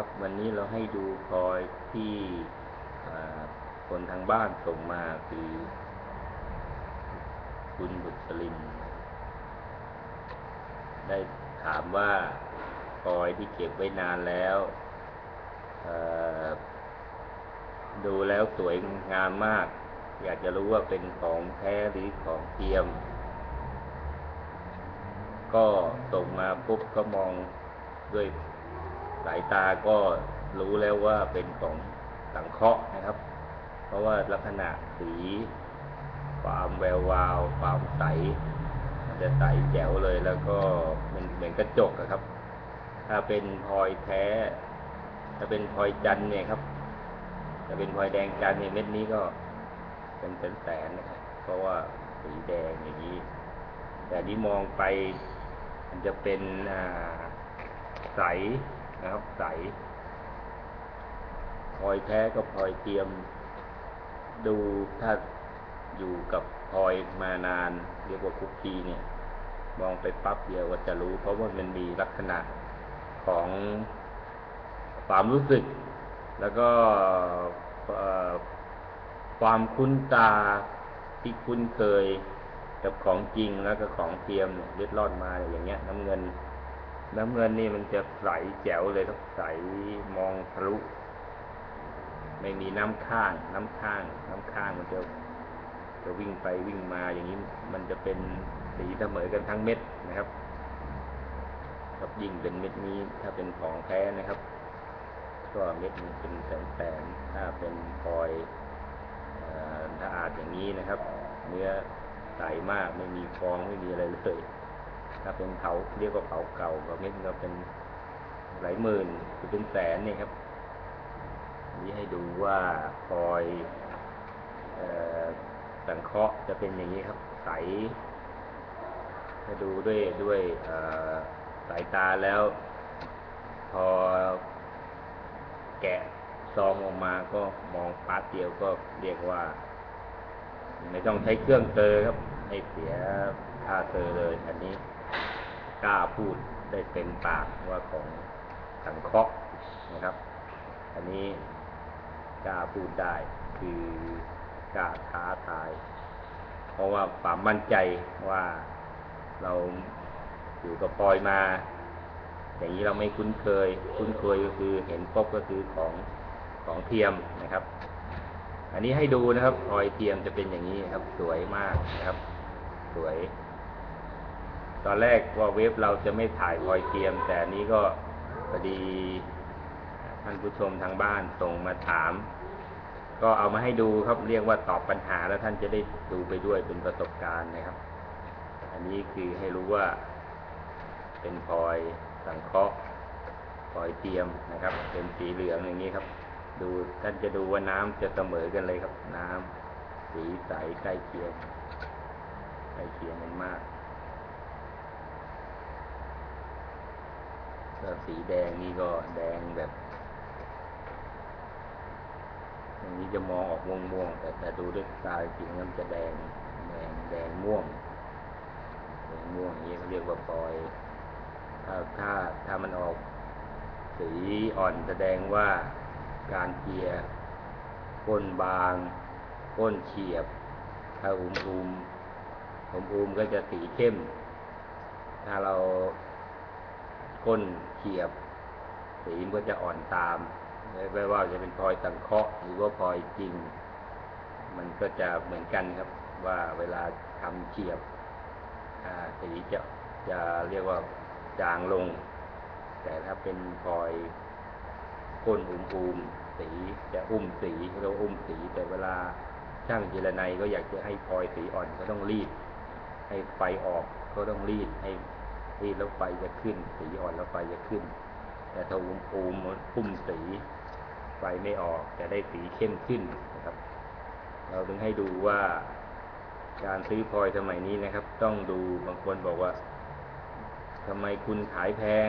ครับ วันนี้เราให้ดูพลอยที่คนทางบ้านส่งมาคือ คุณบุษลิน ได้ถามว่าพลอยที่เก็บไว้นานแล้วดูแล้วสวยงามมาก อยากจะรู้ว่าเป็นของแท้หรือของเทียม ก็ส่งมาปุ๊บก็มองด้วย สายตาก็รู้แล้วว่าเป็นของสังเคราะห์นะครับ เพราะว่าลักษณะสี ความแวววาว ความใส จะใสแจ๋วเลยแล้วก็มันเหมือนกระจกอะครับ ถ้าเป็นพลอยแท้ ถ้าเป็นพลอยจันทร์เนี่ยครับถ้าเป็นพลอยแดงจันทร์เนี่ยเม็ดนี้ก็เป็นแสนแสนๆนะครับ เพราะว่าสีแดงอย่างนี้ แต่นี้มองไปมันจะเป็นอ่าใส นะครับใสพลอยแท้กับพลอยเทียม ดูถ้าอยู่กับพลอยมานาน เรียกว่าคุกคีเนี่ย มองไปปั๊บเดียวก็จะรู้ เพราะว่ามันมีลักษณะของความรู้สึก แล้วก็ความคุ้นตาที่คุ้นเคยกับของจริงแล้วก็ของเทียมเนี่ยเล็ดลอดมาอย่างเงี้ย น้ำเงิน น้ำเงินนี่มันจะใสแจ๋วเลยครับใสมองทะลุไม่มีน้ำข้าง น้ำข้าง น้ำข้างมันจะจะวิ่งไปวิ่งมาอย่างนี้มันจะเป็นสีเสมอกันทั้งเม็ดนะครับครับยิ่งเป็นเม็ดนี้ถ้าเป็นของแท้นะครับ ก็เม็ดนี้เป็นแสนแสนๆถ้าเป็นพลอยเอ่อถ้าอาจอย่างนี้นะครับ เนื้อใสมากไม่มีฟองไม่มีอะไรเลย ถ้าเป็นเผาเรียกว่าเผาเก่าก็เม็ดก็เป็นหลายหมื่นหรือเป็นแสนเนี่ยครับ นี่ให้ดูว่าพอยอ่อสังเคราะห์จะเป็นอย่างนี้ครับใสถ้าดูด้วยด้วยสายตาแล้ว พอแกะซองออกมาก็มองปาเดียวก็เรียกว่า ไม่ต้องใช้เครื่องเตอครับไม่เสียค่าเตอเลยอันนี้ กล้าพูดได้เต็มปากว่าของสังเคราะห์นะครับ อันนี้กล้าพูดได้คือกล้าท้าทาย เพราะว่าความมั่นใจว่าเราอยู่กับพลอยมา อย่างนี้เราไม่คุ้นเคย คุ้นเคยก็คือเห็นปุ๊บก็คือของของเทียมนะครับ อันนี้ให้ดูนะครับพลอยเทียมจะเป็นอย่างนี้ครับ สวยมากนะครับ สวย ตอนแรกว่าเว็บเราจะไม่ถ่ายพอยเทียม แต่นี้ก็พอดีท่านผู้ชมทางบ้านส่งมาถาม ก็เอามาให้ดูครับเรียกว่าตอบปัญหาแล้วท่านจะได้ดูไปด้วยเป็นประสบการณ์นะครับ อันนี้คือให้รู้ว่าเป็นพลอยสังเคราะห์พลอยเทียมนะครับ เป็นสีเหลืองอย่างนี้ครับ ดูท่านจะดูว่าน้ำจะเสมอกันเลยครับ น้ำสีใสใกล้เคียงใกล้เคียงกันมาก ก็สีแดงนี่ก็แดงแบบอย่างนี้จะมองออกม่วงม่วงๆแต่แต่ดูด้วยตาจริงๆมันจะแดงแดงแดงม่วงแดงม่วงอย่างนี้เขาเรียกว่าพลอยถ้าถ้าถ้ามันออกสีอ่อนแสดงว่าการเจียร์ก้นบางก้นเฉียบ ถ้าอุมอุมอุมอุมก็จะสีเข้ม ถ้าเราก้น เฉียบสีมันก็จะอ่อนตามไม่ว่าจะเป็นพลอยสังเคราะห์หรือว่าพลอยจริง มันก็จะเหมือนกันครับ ว่าเวลาทำเฉียบสีจะจะเรียกว่าจางลง แต่ถ้าเป็นพลอยก้นอุ้มอุ้มสีจะอุ้มสีเราอุ้มสี แต่เวลาช่างเจรไนก็อยากจะให้พลอยสีอ่อนก็ต้องรีด ให้ไฟออกก็ต้องรีดให้ รีแล้วไฟจะขึ้น สีอ่อนแล้วไฟจะขึ้น แต่ถ้าอุ้มอุ้มอุ้มสีไฟไม่ออกจะได้สีเข้มขึ้นนะครับ เราถึงให้ดูว่าการซื้อพลอยสมัยนี้นะครับ ต้องดูบางคนบอกว่าทำไมคุณขายแพง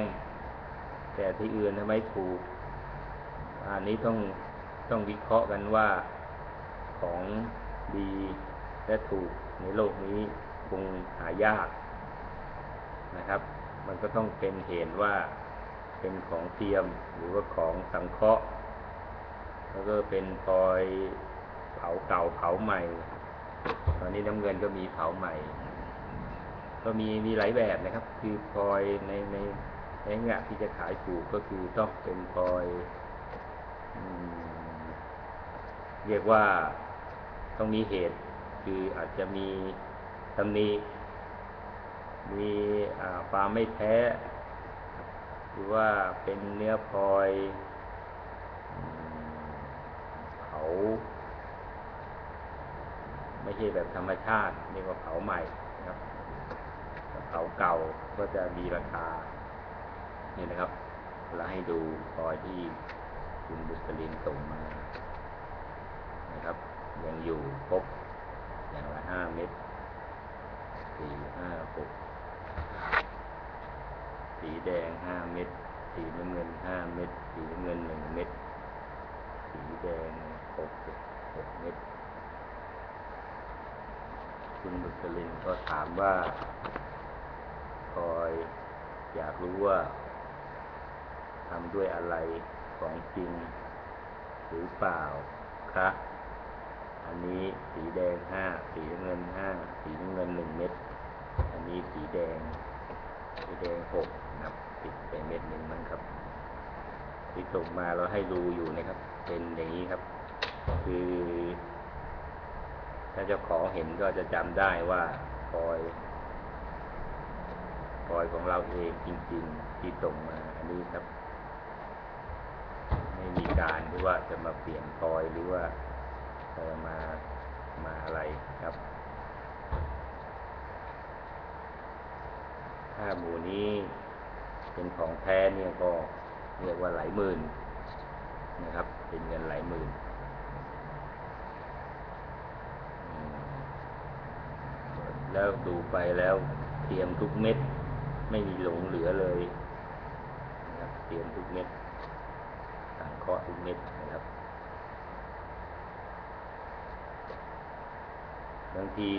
แต่ที่อื่นทำไมถูก อันนี้ต้องต้องวิเคราะห์กันว่าของดีและถูกในโลกนี้คงหายาก นะครับ มันก็ต้องเป็นเหตุว่าเป็นของเทียมหรือว่าของสังเคราะห์ แล้วก็เป็นพลอยเผาเก่าเผาใหม่ ตอนนี้น้ำเงินก็มีเผาใหม่ ก็มีมีหลายแบบนะครับ คือพลอยในในในงะที่จะขายถูกก็คือต้องเป็นพลอยอเรียกว่าต้องมีเหตุ คืออาจจะมีตำหนิ มีความไม่แท้หรือว่าเป็นเนื้อพลอยเผาไม่ใช่แบบธรรมชาติเรียกว่าเผาใหม่นะครับเผาเก่าก็จะมีราคานี่นะครับเราให้ดูพลอยที่คุณบุษลินส่งมานะครับ ยังอยู่ครบอย่างละห้าเม็ดสี่ห้าหก สีแดงห้าเม็ด สีน้ำเงินห้าเม็ด สีน้ำเงินหนึ่งเม็ด สีแดงหกหกเม็ด คุณบุษลินก็ถามว่า คอยอยากรู้ว่าทำด้วยอะไรของจริง หรือเปล่าครับอันนี้สีแดงห้า สีน้ำเงินห้า สีน้ำเงินหนึ่งเม็ด อันนี้สีแดง สีแดงหก นะครับติดไปเม็ดหนึ่งมั้งครับที่ส่งมาเราให้ดูอยู่นะครับ เป็นอย่างนี้ครับ คือ ถ้าเจ้าของเห็นก็จะจำได้ว่าพลอยพลอยของเราเองจริง ๆ ที่ส่งมาอันนี้ครับ ไม่มีการที่ว่าจะมาเปลี่ยนพลอยหรือว่ามามาอะไรครับ ถ้าหมูนี้ เป็นของแท้เนี่ยก็เรียกว่าหลายหมื่นนะครับ เป็นเงินหลายหมื่นแล้วดูไปแล้วเตรียมทุกเม็ด ไม่มีหลงเหลือเลยนะครับเตรียมทุกเม็ดสังเคราะห์ทุกเม็ดนะครับบางที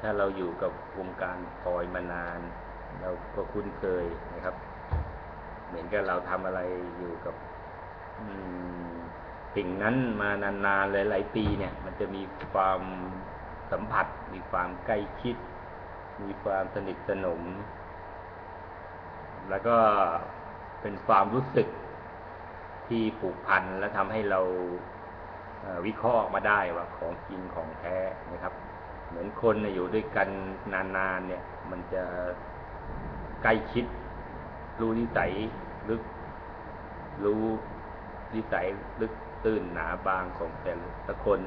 ถ้าเราอยู่กับวงการพลอยมานาน เราก็คุ้นเคยนะครับ เหมือนกับเราทำอะไรอยู่กับสิ่งนั้นมานานๆหลายๆปีเนี่ย มันจะมีความสัมผัส มีความใกล้ชิด มีความสนิทสนม แล้วก็เป็นความรู้สึกที่ผูกพันและทำให้เราวิเคราะห์มาได้ว่าของจริงของแท้นะครับ เหมือนคนน่ะอยู่ด้วยกันนานๆเนี่ย มันจะ ใกล้ชิด รู้นิสัยลึก รู้นิสัยลึกตื้นหนาบางของแต่ละคน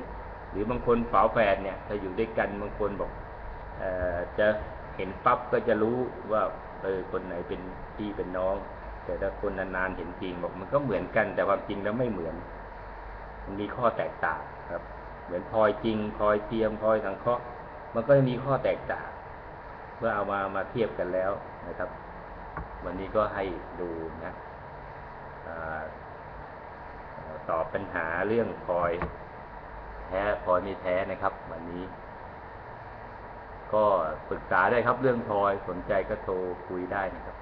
หรือบางคนฝาแฝดเนี่ยถ้าอยู่ด้วยกันบางคนบอกอจะเห็นปั๊บก็จะรู้ว่าเออคนไหนเป็นพี่เป็นน้อง แต่ถ้าคนนานๆเห็นจริงบอกมันก็เหมือนกัน แต่ความจริงแล้วไม่เหมือน มันมีข้อแตกต่างครับ เหมือนพลอยจริงพลอยเทียมพลอยสังเคราะห์มันก็จะมีข้อแตกต่าง เมื่อเอามามาเทียบกันแล้วนะครับ วันนี้ก็ให้ดูนะอตอบปัญหาเรื่องพลอยแท้พลอยไม่แท้นะครับ วันนี้ ก็ปรึกษาได้ครับเรื่องพลอยสนใจก็โทรคุยได้นะครับ